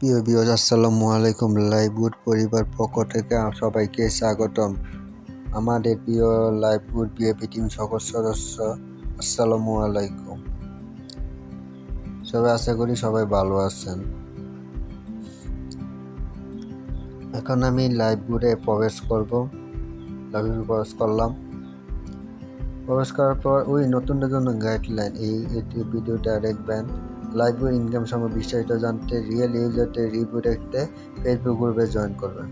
প্রিয় বিয়স আসসালামু আলাইকুম। লাইভউড পরিবার পক্ষ থেকে সবাইকে স্বাগতম। আমাদের প্রিয় লাইভউড বিএপি টিম সকল সদস্য, আসসালামু আলাইকুম। সবাই আশা করি সবাই ভালো আছেন। এখন আমি লাইভউডে প্রবেশ করব। লাইভউডে প্রবেশ করলাম। প্রবেশ করার পর ওই নতুন জন্য গাইডলাইন এই ভিডিওটা দেখবেন। লাইভ ইনকাম সম্পর্কে বিস্তারিত জানতে রিয়েল ইউজারদের রিভিউ দেখতে ফেসবুক গ্রুপে জয়েন করবেন।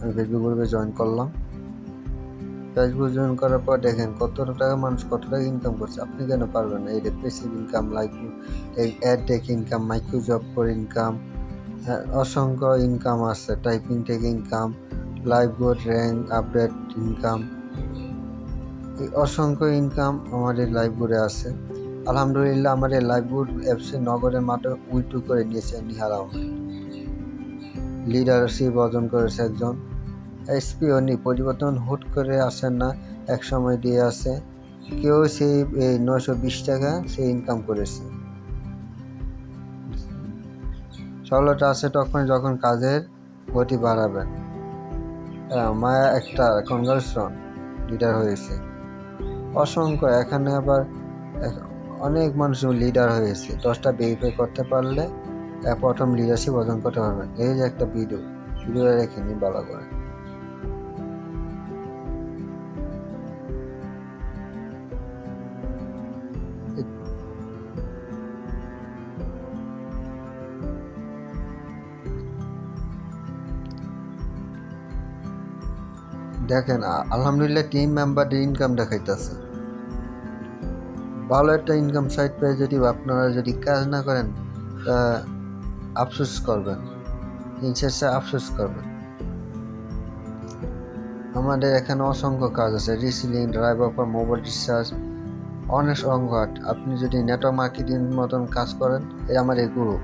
আমি ফেসবুক গ্রুপে জয়েন করলাম। ফেসবুক জয়েন করার পর দেখেন কত টাকা মানুষ কত টাকা ইনকাম করছে। আপনি কেন পারবেন না? এই repressive income live ad tech income micro job for income অসংখ্য ইনকাম আছে টাইপিং থেকে income live board rank update income এই অসংখ্য ইনকাম আমাদের লাইভ বোর্ডে আছে। আলহামদুলিল্লাহ আমাদের লাইভউড অ্যাপসে নগরের মাঠে উইটু করে নিয়েছে নিহার আহমেদ। লিডারশিপ অর্জন করেছে একজন। এসপি অনি পরিবর্তন হুট করে আসেন না, এক সময় দিয়ে আসে। কেউ সেই, এই নয়শো বিশ টাকা সে ইনকাম করেছে। সফলতা আছে তখন যখন কাজের গতি বাড়াবেন মায়া একটা কনভার্সন লিডার হয়েছে। অসংখ্য, এখানে আবার অনেক মানুষ লিডার হয়েছে দশটা ভেরিফাই করতে পারলে প্রথম লিডারশিপ অর্জন করতে পারবেন এই যে একটা ভিডিও ভিডিওটা রেখে নিন ভালো করে। দেখেন আলহামদুলিল্লাহ টিম মেম্বারদের ইনকাম দেখাইতেছে। ভালো একটা ইনকাম সাইট পেয়ে যদি আপনারা যদি কাজ না করেন, তা আফসোস করবেন। শেষে আফসোস করবেন। আমাদের এখানে অসংখ্য কাজ আছে reselling drive offer mobile recharge অনেক সংঘাট আপনি যদি নেটওয়ার্ক মার্কেটিং মতন কাজ করেন এই আমার এই গ্রুপ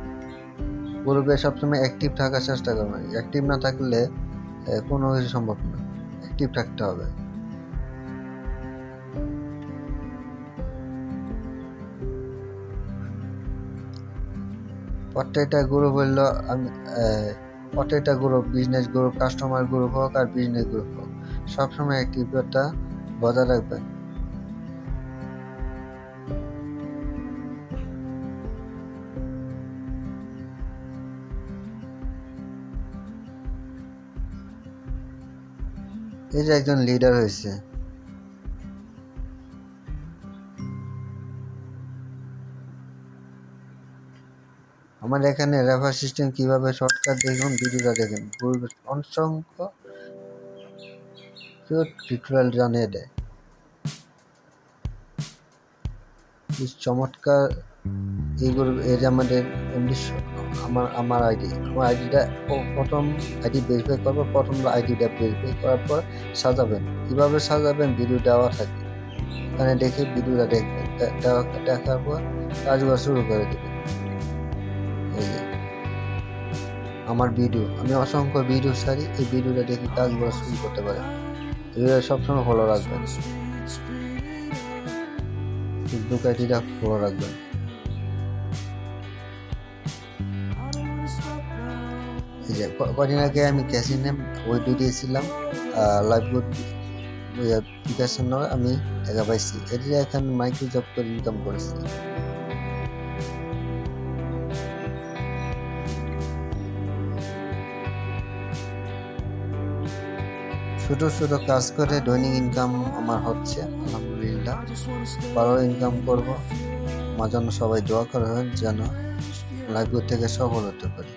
গ্রুপে সবসময় অ্যাক্টিভ থাকার চেষ্টা করবেন। অ্যাক্টিভ না থাকলে কোনো কিছু সম্ভব না। অ্যাক্টিভ থাকতে হবে। প্রত্যেকটা গ্রুপ হইল, আমি প্রত্যেকটা group business group customer group হোক আর বিজনেস গ্রুপ হোক, সবসময় অ্যাক্টিভটা বজায় রাখবেন এই যে একজন লিডার হয়েছে। আমার এখানে রেফার সিস্টেম কীভাবে শর্টকাট দেখুন ভিডিওটা দেখেন। অসংখ্য টিউটোরিয়াল জানিয়ে দেয়। চমৎকার এইগুলো এর আমাদের আমার আমার আইডি আমার আইডিটা প্রথম আইডি ভেরিফাই করব, প্রথম আইডিটা ভেরিফাই করার পর সাজাবেন। কীভাবে সাজাবেন? ভিডিও দেওয়া থাকে। এখানে দেখে ভিডিওটা দেখবেন। দেখার পর কাজগুলো শুরু করে দেবেন। আমার ভিডিও আমি অসংখ্য ভিডিও ছাড়ি, এই ভিডিওটা দেখে কাজগুলো শুরু করতে পারেন এগুলো সবসময় ফলো রাখবেন। ফেসবুক আইডিটা ফলো রাখবেন। এই যে কদিন আগে আমি ক্যাসিনে ওইটু দিয়েছিলাম লাইভ গুড অ্যাপ্লিকেশন আমি টাকা পাইছি। এটি এখন মাইক্রো জব করে ইনকাম করেছি ছোট ছোট কাজ করে দৈনিক ইনকাম আমার হচ্ছে, আলহামদুলিল্লাহ। ভালো ইনকাম করব। আমার জন্য সবাই দোয়া করবেন যেন লাইভ থেকে সফল হতে পারি।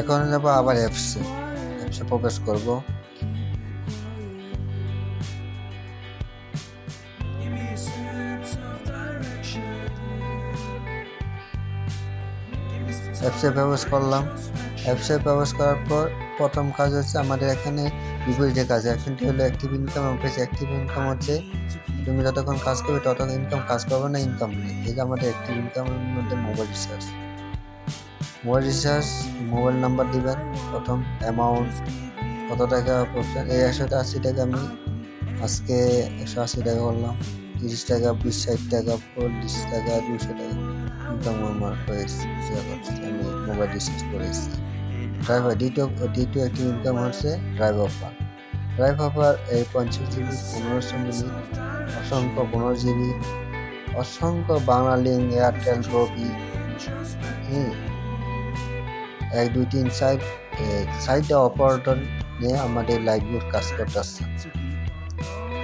এখন যাব আবার অ্যাপসে অ্যাপসে প্রবেশ করব। অ্যাপসে প্রবেশ করলাম। অ্যাপসে প্রবেশ করার পর প্রথম কাজ হচ্ছে আমাদের এখানে বিপরীতে কাজ একটি হলো অ্যাক্টিভ ইনকাম এবং পেয়েছে অ্যাক্টিভ ইনকাম হচ্ছে তুমি যতক্ষণ কাজ করবে ততক্ষণ ইনকাম কাজ করবে না ইনকাম নেই। এই যে আমাদের অ্যাক্টিভ ইনকামের মধ্যে mobile recharge mobile recharge mobile number দিবেন, প্রথম অ্যামাউন্ট কত টাকা করছেন এই একশো আশি টাকা আমি আজকে একশো আশি টাকা করলাম। তিরিশ টাকা, বিশ ষাট টাকা চল্লিশ টাকা দুশো টাকা। ইনকাম আমার হয়েছে আমি মোবাইল রিচার্জ করেছি ড্রাইভার দ্বিতীয় দ্বিতীয় একটি ইনকাম হচ্ছে ড্রাইভ অফার ড্রাইভ অফার এই পঞ্চাশ জিবি পনেরোশো মিনিট অসংখ্য পনেরো জিবি অসংখ্য বাংলালিঙ্ক এয়ারটেল রবি হুম এক দুই তিন সাইড সাইডটা অপারেটর নিয়ে আমাদের লাইভগুলোর কাজ করতেছে।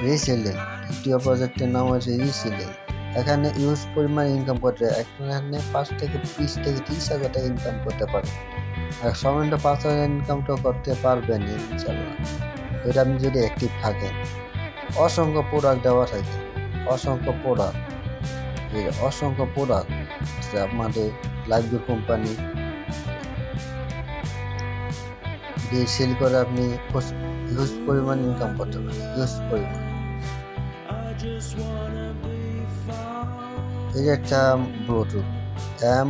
রিসেলিং দ্বিতীয় প্রজেক্টের নাম হচ্ছে রিসেলিং এখানে ইউজ পরিমাণ ইনকাম করতে এখানে পাঁচ থেকে বিশ থেকে তিরিশ হাজার টাকা ইনকাম করতে পারবেন আর সমানটা পাঁচ হাজার ইনকামটাও করতে পারবেন ইনশাল্লাহ। এটা আপনি যদি অ্যাক্টিভ থাকেন অসংখ্য প্রোডাক্ট দেওয়া থাকে। অসংখ্য প্রোডাক্ট এই অসংখ্য প্রোডাক্ট যে আমাদের লাইভগুড কোম্পানি দিয়ে সেল করে আপনি হিউজ পরিমাণ ইনকাম করতে পারেন। হিউজ পরিমাণ। এই যে একটা ব্লুটুথ। এম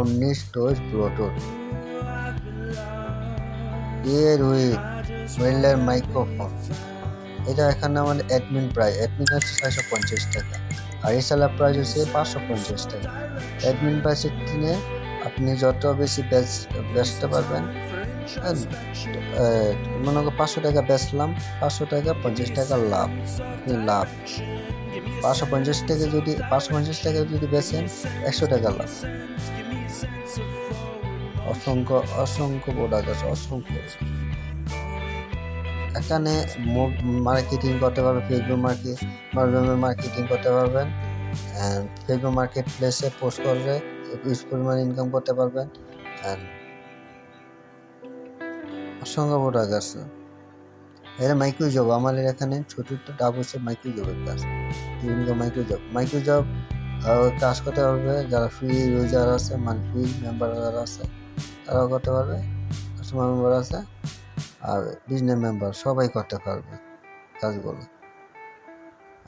উনিশ ডোজ ব্লুটুথ। এর উইথ ওয়েলের মাইক্রোফোন এটা এখানে আমাদের অ্যাডমিন প্রাইস অ্যাডমিন হচ্ছে ছয়শো পঞ্চাশ টাকা। আর রিসেলার প্রাইস হচ্ছে পাঁচশো পঞ্চাশ টাকা। অ্যাডমিন প্রাইসের কিনে আপনি যত বেশি বেচতে পারবেন মনে করো পাঁচশো টাকা বেচলাম, পাঁচশো টাকা পঞ্চাশ টাকা লাভ লাভ। পাঁচশো পঞ্চাশ টাকা যদি, পাঁচশো পঞ্চাশ টাকা যদি বেচেন, একশো টাকা লাভ। অসংখ্য অসংখ্য প্রোডাক্ট আছে, অসংখ্য। এখানে মার্কেটিং করতে পারবেন ফেসবুক মার্কেট মার্কেটিং করতে পারবেন। ফেসবুক মার্কেট প্লেসে পোস্ট করলে ইউজ পরিমাণ ইনকাম করতে পারবেন। And অসংখ্য প্রোডাক্ট আছে এটা মাইক্রো জব, আমাদের এখানে একটা ডাব হচ্ছে মাইক্রো জবের কাজ। বিভিন্ন মাইক্রো জব। মাইক্রো জব কাজ করতে পারবে, যারা ফ্রি ইউজার আছে মানে ফ্রি মেম্বার যারা আছে, তারাও করতে পারবে কাস্টমার মেম্বার আছে, আর বিজনেস মেম্বার সবাই করতে পারবে কাজগুলো।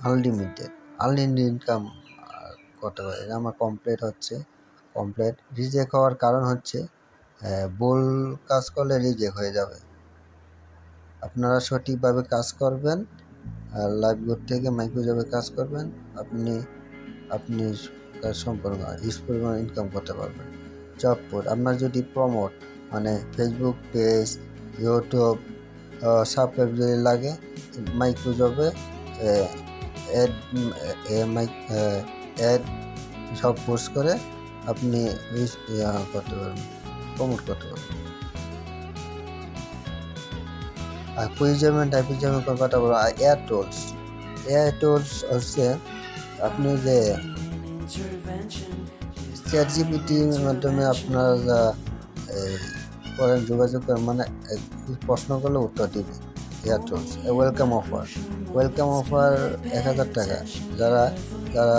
আনলিমিটেড আনলিমিটেড ইনকাম করতে পারে আমার কমপ্লিট হচ্ছে কমপ্লিট রিজেক্ট হওয়ার কারণ হচ্ছে ভুল কাজ করলে রিজেক্ট হয়ে যাবে। আপনারা সঠিকভাবে কাজ করবেন আর লাইভ গুড থেকে মাইক্রো জবে কাজ করবেন। আপনি আপনি কাজ সম্পূর্ণ ইনকাম করতে পারবেন। জব পোর্ট আপনার যদি প্রমোট মানে ফেসবুক পেজ ইউটিউব সাবস্ক্রাইব যদি লাগে মাইক্রো জবে অ্যাড অ্যাড সব পোস্ট করে আপনি করতে পারবেন। প্রমোট করতে পারবেন আর কুইজামেন্ট টাইপিজামেন্ট কথা বলো আর এয়ার টোলস এয়ার টোলস হচ্ছে আপনি যে চ্যাট জিপিটির মাধ্যমে আপনার করেন যোগাযোগ করেন মানে প্রশ্ন করলে উত্তর দিবে air tools welcome offer welcome offer এক হাজার টাকা। যারা যারা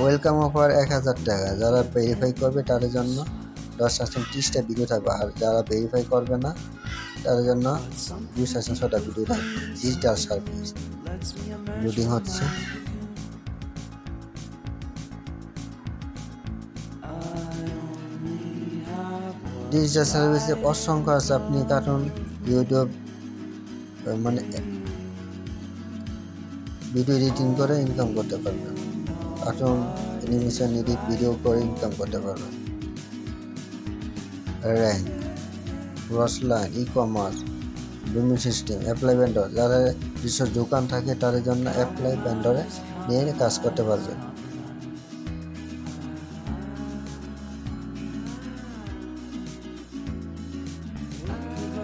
ওয়েলকাম অফার এক হাজার টাকা। যারা ভেরিফাই করবে তাদের জন্য দশ পার্সেন্ট ত্রিশটা ভিডিও থাকবে। আর যারা ভেরিফাই করবে না, তাদের জন্য বিশ পার্সেন্ট ছটা ভিডিও থাকবে। ডিজিটাল সার্ভিস লোডিং হচ্ছে। ডিজিটাল সার্ভিসে অসংখ্য আছে। আপনি কার্টুন ইউটিউব মানে ভিডিও এডিটিং করে ইনকাম করতে পারবেন। কার্টুন অ্যানিমেশন এডিট ভিডিও করে ইনকাম করতে পারবেন র্যাঙ্ক রসলাইন ই কমার্স বিমিং সিস্টেম অ্যাপ্লাই ভেন্ডর যারা বিশ্ব দোকান থাকে তাদের জন্য অ্যাপ্লাই ভেন্ডরে নিয়ে কাজ করতে পারবেন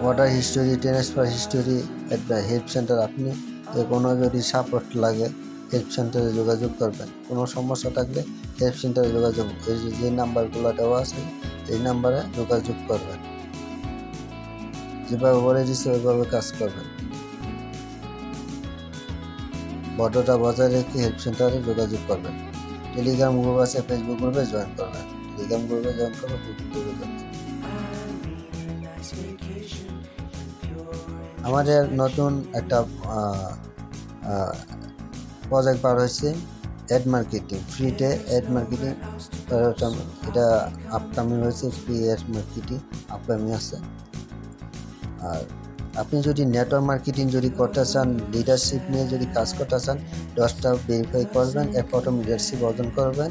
ওয়াটার হিস্টোরি ট্রান্সফার হিস্টোরি একটা হেল্প সেন্টার আপনি কোনো যদি সাপোর্ট লাগে হেল্প সেন্টারে যোগাযোগ করবেন। কোনো সমস্যা থাকলে হেল্প সেন্টারে যোগাযোগ এই যে নাম্বারগুলো দেওয়া আছে, এই নাম্বারে যোগাযোগ করবেন। যেভাবে বলে দিচ্ছে ওইভাবে কাজ করবেন। বর্ডারটা বজায় রেখে হেল্প সেন্টারে যোগাযোগ করবেন। টেলিগ্রাম গ্রুপ আছে ফেসবুক গ্রুপে জয়েন করবেন। টেলিগ্রাম গ্রুপে জয়েন করবেন ফেসবুক গ্রুপে জয়েন আমাদের নতুন একটা প্রজেক্ট বার হয়েছে অ্যাড মার্কেটিং ফ্রিতে অ্যাড মার্কেটিং এটা আপকামিং হয়েছে ফ্রি অ্যাড মার্কেটিং আপকামিং আছে। আর আপনি যদি নেটওয়ার্ক মার্কেটিং যদি করতে চান লিডারশিপ নিয়ে যদি কাজ করতে চান, দশটা ভেরিফাই করবেন এর প্রথম লিডারশিপ অর্জন করবেন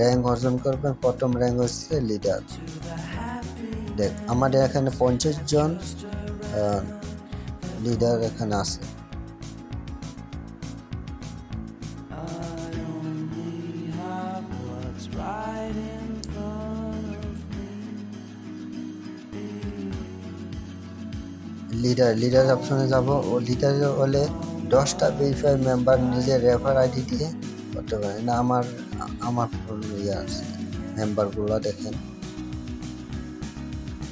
র্যাঙ্ক অর্জন করবেন, প্রথম র্যাঙ্ক হচ্ছে লিডার দেখ, আমাদের এখানে পঞ্চাশ জন লিডার এখানে আছে। লিডার লিডার অপশনে যাব ও লিডার হলে দশটা ভেরিফাই মেম্বার নিজের রেফার আইডি দিয়ে করতে পারে। না, আমার আমার ইয়ে আছে। মেম্বারগুলো দেখেন।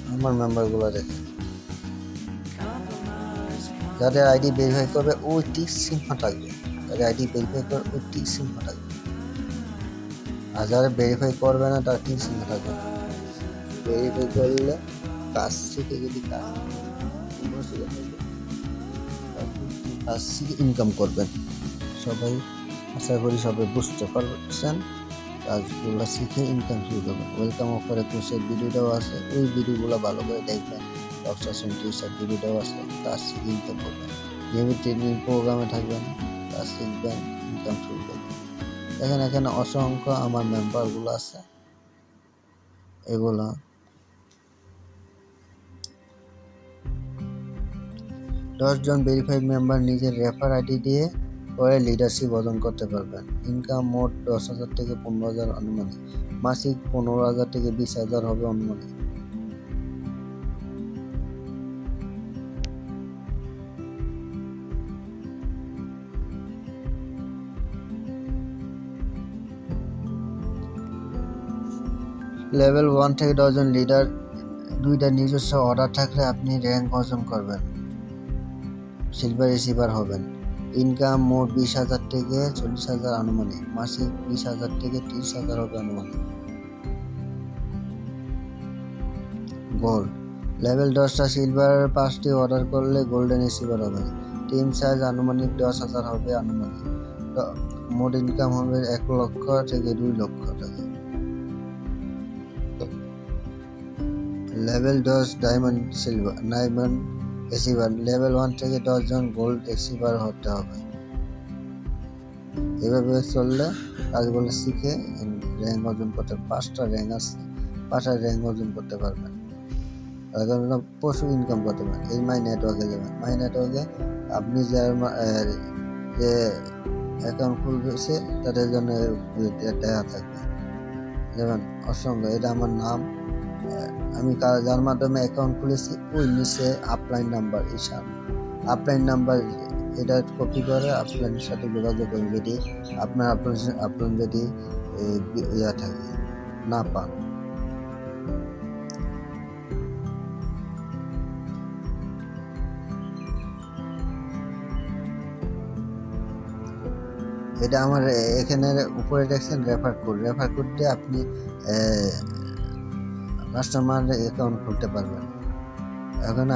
আমার মেম্বারগুলো দেখেন। যাদের আইডি ভেরিফাই করবে, ওই টিক চিহ্ন থাকবে। যাদের আইডি ভেরিফাই করবে, ওই টিক চিহ্ন থাকবে। আর যারা ভেরিফাই করবে না, তার টিক চিহ্ন থাকবে ভেরিফাই করলে কাজ থেকে যদি কাজ থেকে ইনকাম করবেন। সবাই আশা করি সবাই বুঝতে পারছেন। কাজগুলো শিখে ইনকাম শুরু করবেন। ওয়েলকাম অফারে কোর্সের ভিডিওটাও আছে। ওই ভিডিওগুলো ভালো করে দেখবেন। ব্যবসা সেন্টিসের ভিডিওটাও আছে। কাজ শিখে ইনকাম করবেন। নিয়মিত ট্রেনিং প্রোগ্রামে থাকবেন, কাজ শিখবেন ইনকাম শুরু করবেন। দেখেন এখানে অসংখ্য আমার মেম্বারগুলো আছে। এগুলো দশজন ভেরিফাইড মেম্বার নিজের রেফার আইডি দিয়ে পরে লিডারশিপ অর্জন করতে পারবেন। ইনকাম মোট দশ হাজার থেকে পনেরো হাজার আনুমানিক মাসিক পনেরো হাজার থেকে বিশ হাজার হবে আনুমানিক লেভেল ওয়ান থেকে দশজন লিডার, দুইটা নিজস্ব অর্ডার থাকলে আপনি র্যাঙ্ক অর্জন করবেন। সিলভার রিসিভার হবেন। ইনকাম মোট বিশ হাজার থেকে চল্লিশ হাজার আনুমানিক, মাসিক বিশ হাজার থেকে তিরিশ হাজার হবে আনুমানিক। গোল্ড লেভেল দশটা সিলভার পাঁচটি অর্ডার করলে গোল্ডেন রিসিভার হবে। টিম সাইজ আনুমানিক দশ হাজার হবে আনুমানিক। মোট ইনকাম হবে এক লক্ষ থেকে দুই লক্ষ টাকা। লেভেল দশ diamond silver diamond receiver level one থেকে দশজন গোল্ড রিসিভার হতে হবে। এভাবে চললে কাজগুলো শিখে র্যাঙ্ক অর্জন করতে পাঁচটা র্যাঙ্ক আছে, পাঁচটা র্যাঙ্ক অর্জন করতে পারবেন জন্য প্রচুর ইনকাম করতে পারেন, এই মাই নেটওয়ার্কে যাবেন। মাই নেটওয়ার্কে আপনি যার যে অ্যাকাউন্ট খুলছে তাদের জন্য দেখা থাকবে। যেমন, অসংখ্য, এটা আমার নাম। আমি যার মাধ্যমে অ্যাকাউন্ট খুলেছি, ওই নিচে upline number Ishan. Upline number এটা কপি করে আপলাইনের সাথে যোগাযোগ করুন যদি আপনার আপলাইন আপলাইন যদি ইয়া থাকে, না পান। এটা আমার এখানে উপরে দেখছেন রেফার কোড রেফার কোড দিয়ে আপনি কাস্টমার অ্যাকাউন্ট খুলতে পারবেন এখন